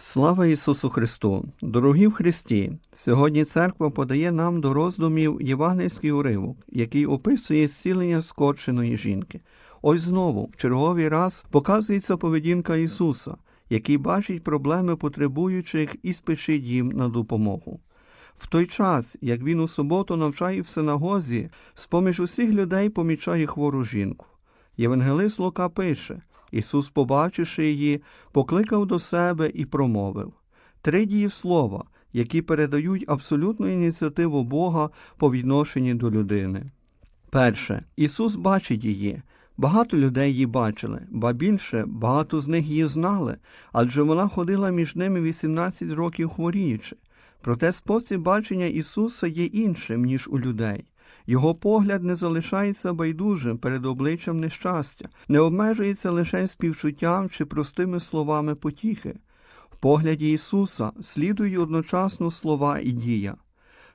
Слава Ісусу Христу! Дорогі в Христі! Сьогодні церква подає нам до роздумів євангельський уривок, який описує зцілення скорченої жінки. Ось знову, в черговий раз, показується поведінка Ісуса, який бачить проблеми потребуючих і спішить їм на допомогу. В той час, як він у суботу навчає в синагозі, з-поміж усіх людей помічає хвору жінку. Євангелист Лука пише Ісус, побачивши її, покликав до себе і промовив три дії слова, які передають абсолютну ініціативу Бога по відношенні до людини. Перше, Ісус бачить її. Багато людей її бачили, ба більше багато з них її знали, адже вона ходила між ними 18 років хворіючи. Проте спосіб бачення Ісуса є іншим, ніж у людей. Його погляд не залишається байдужим перед обличчям нещастя, не обмежується лише співчуттям чи простими словами потіхи. В погляді Ісуса слідують одночасно слова і дія.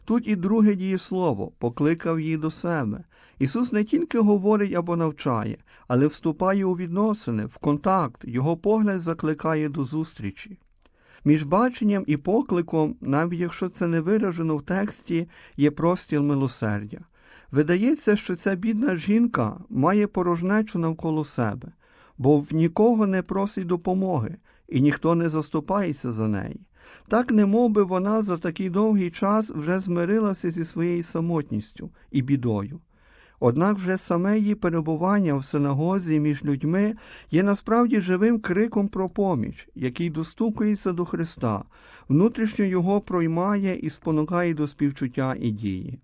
Тут і друге дієслово покликав її до себе. Ісус не тільки говорить або навчає, але вступає у відносини, в контакт, його погляд закликає до зустрічі. Між баченням і покликом, навіть якщо це не виражено в тексті, є простіл милосердя. Видається, що ця бідна жінка має порожнечу навколо себе, бо в нікого не просить допомоги, і ніхто не заступається за неї. Так не би вона за такий довгий час вже змирилася зі своєю самотністю і бідою. Однак вже саме її перебування в синагозі між людьми є насправді живим криком про поміч, який достукується до Христа, внутрішньо його проймає і спонукає до співчуття і дії.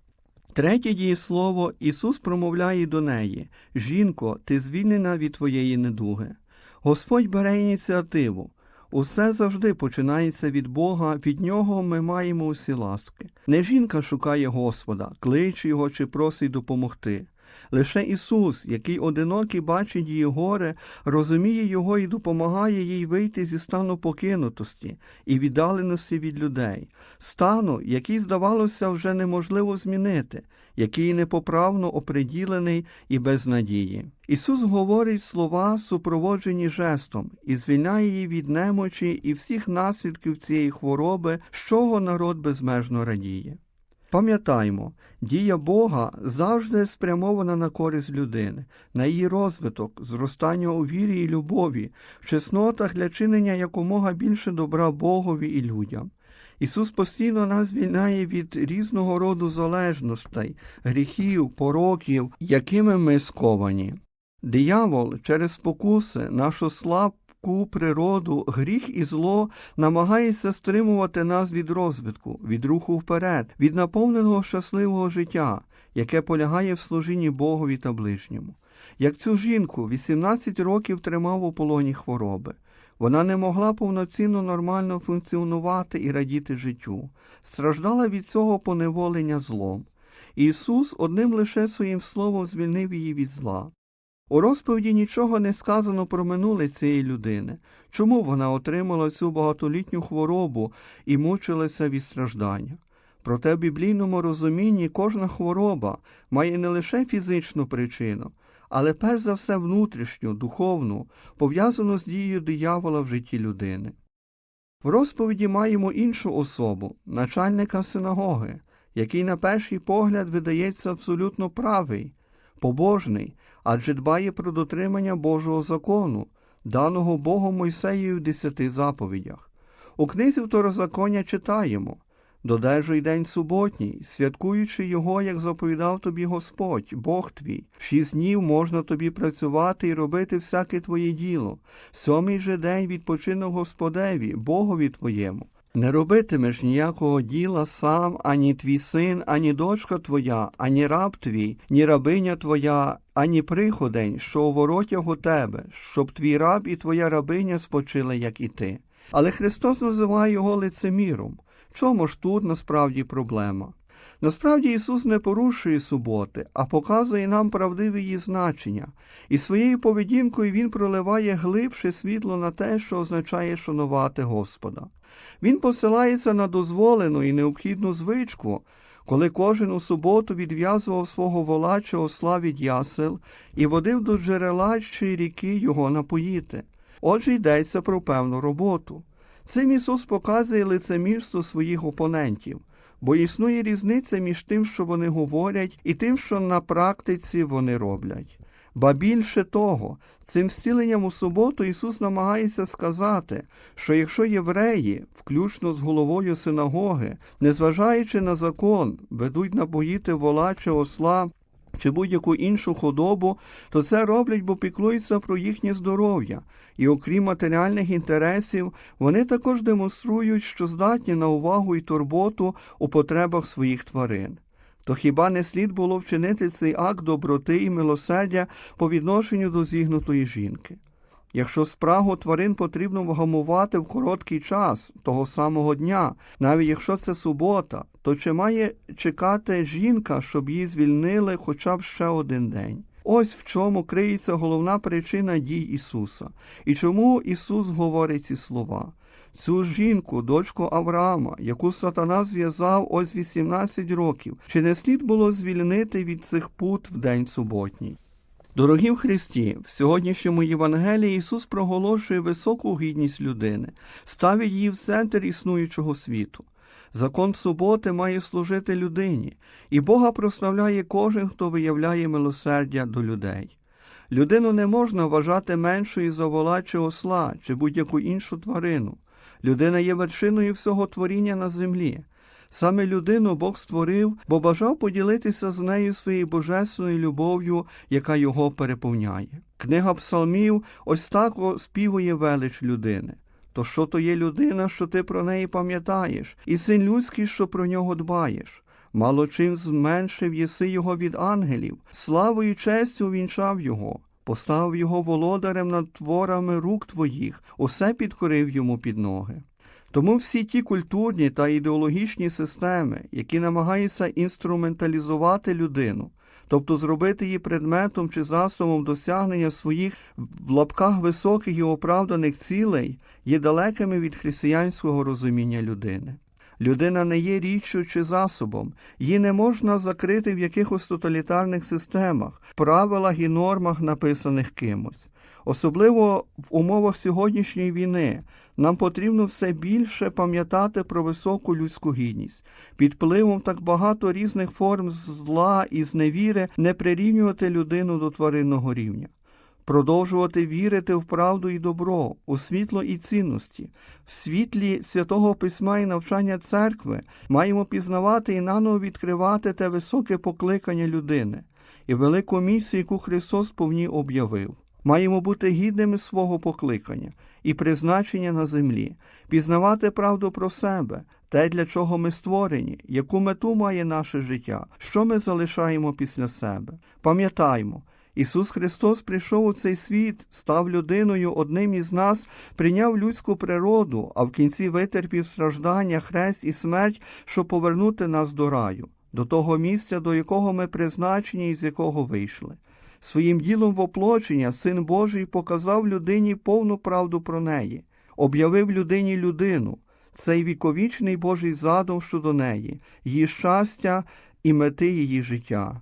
Третє дієслово Ісус промовляє до неї Жінко, ти звільнена від твоєї недуги. Господь бере ініціативу. Усе завжди починається від Бога, від нього ми маємо усі ласки. Не жінка шукає Господа, кличе його чи просить допомогти. Лише Ісус, який одинокий бачить її горе, розуміє його і допомагає їй вийти зі стану покинутості і віддаленості від людей, стану, який, здавалося, вже неможливо змінити, який непоправно оприділений і без надії. Ісус говорить слова, супроводжені жестом, і звільняє її від немочі і всіх наслідків цієї хвороби, з чого народ безмежно радіє. Пам'ятаймо, дія Бога завжди спрямована на користь людини, на її розвиток, зростання у вірі і любові, в чеснотах для чинення якомога більше добра Богові і людям. Ісус постійно нас звільняє від різного роду залежностей, гріхів, пороків, якими ми сковані. Диявол через спокуси, нашу слаб людську природу, гріх і зло намагається стримувати нас від розвитку, від руху вперед, від наповненого щасливого життя, яке полягає в служінні Богові та ближньому. Як цю жінку 18 років тримав у полоні хвороби. Вона не могла повноцінно нормально функціонувати і радіти життю, страждала від цього поневолення злом. Ісус одним лише своїм словом звільнив її від зла. У розповіді нічого не сказано про минуле цієї людини, чому вона отримала цю багатолітню хворобу і мучилася від страждання. Проте в біблійному розумінні кожна хвороба має не лише фізичну причину, але перш за все внутрішню, духовну, пов'язану з дією диявола в житті людини. В розповіді маємо іншу особу, начальника синагоги, який на перший погляд видається абсолютно правий, побожний, адже дбає про дотримання Божого закону, даного Богом Мойсеєю в десяти заповідях. У книзі второзаконня читаємо Додержуй день суботній, святкуючи його, як заповідав тобі Господь, Бог твій. Шість днів можна тобі працювати і робити всяке твоє діло. Сьомий же день відпочинок Господеві, Богові твоєму. Не робитимеш ніякого діла сам, ані твій син, ані дочка твоя, ані раб твій, ні рабиня твоя, ані приходень, що у воротях у тебе, щоб твій раб і твоя рабиня спочили, як і ти. Але Христос називає його лицеміром. Чому ж тут насправді проблема? Насправді Ісус не порушує суботи, а показує нам правдиве її значення, і своєю поведінкою Він проливає глибше світло на те, що означає шанувати Господа. Він посилається на дозволену і необхідну звичку, коли кожен у суботу відв'язував свого вола чи осла від ясел і водив до джерела чи ріки його напоїти. Отже йдеться про певну роботу. Цим Ісус показує лицемірство своїх опонентів, бо існує різниця між тим, що вони говорять, і тим, що на практиці вони роблять. Ба більше того, цим зціленням у суботу Ісус намагається сказати, що якщо євреї, включно з головою синагоги, незважаючи на закон, ведуть напоїти вола чи осла чи будь-яку іншу худобу, то це роблять, бо піклуються про їхнє здоров'я, і окрім матеріальних інтересів, вони також демонструють, що здатні на увагу і турботу у потребах своїх тварин. То хіба не слід було вчинити цей акт доброти і милосердя по відношенню до зігнутої жінки? Якщо спрагу тварин потрібно вгамувати в короткий час того самого дня, навіть якщо це субота, то чи має чекати жінка, щоб її звільнили хоча б ще один день? Ось в чому криється головна причина дій Ісуса, і чому Ісус говорить ці слова. Цю жінку, дочку Авраама, яку сатана зв'язав ось 18 років, чи не слід було звільнити від цих пут в день суботній? Дорогі в Христі, в сьогоднішньому Євангелії Ісус проголошує високу гідність людини, ставить її в центр існуючого світу. Закон суботи має служити людині, і Бога прославляє кожен, хто виявляє милосердя до людей. Людину не можна вважати меншою за вола чи осла, чи будь-яку іншу тварину. Людина є вершиною всього творіння на землі. Саме людину Бог створив, бо бажав поділитися з нею своєю божественною любов'ю, яка його переповняє. Книга псалмів ось так співує велич людини. То що то є людина, що ти про неї пам'ятаєш, і син людський, що про нього дбаєш? Мало чим зменшив єси його від ангелів, славою і честю вінчав його, поставив його володарем над творами рук твоїх, усе підкорив йому під ноги. Тому всі ті культурні та ідеологічні системи, які намагаються інструменталізувати людину, тобто зробити її предметом чи засобом досягнення своїх в лапках високих і оправданих цілей, є далекими від християнського розуміння людини. Людина не є річчю чи засобом, її не можна закрити в якихось тоталітарних системах, правилах і нормах, написаних кимось. Особливо в умовах сьогоднішньої війни нам потрібно все більше пам'ятати про високу людську гідність, під впливом так багато різних форм зла і зневіри не прирівнювати людину до тваринного рівня. Продовжувати вірити в правду і добро, у світло і цінності, в світлі святого письма і навчання церкви маємо пізнавати і наново відкривати те високе покликання людини і велику місію, яку Христос повні об'явив. Маємо бути гідними свого покликання і призначення на землі, пізнавати правду про себе, те, для чого ми створені, яку мету має наше життя, що ми залишаємо після себе. Пам'ятаймо, Ісус Христос прийшов у цей світ, став людиною одним із нас, прийняв людську природу, а в кінці витерпів страждання, хрест і смерть, щоб повернути нас до раю, до того місця, до якого ми призначені і з якого вийшли. Своїм ділом воплочення Син Божий показав людині повну правду про неї, об'явив людині людину, цей віковічний Божий задум щодо неї, її щастя і мети її життя.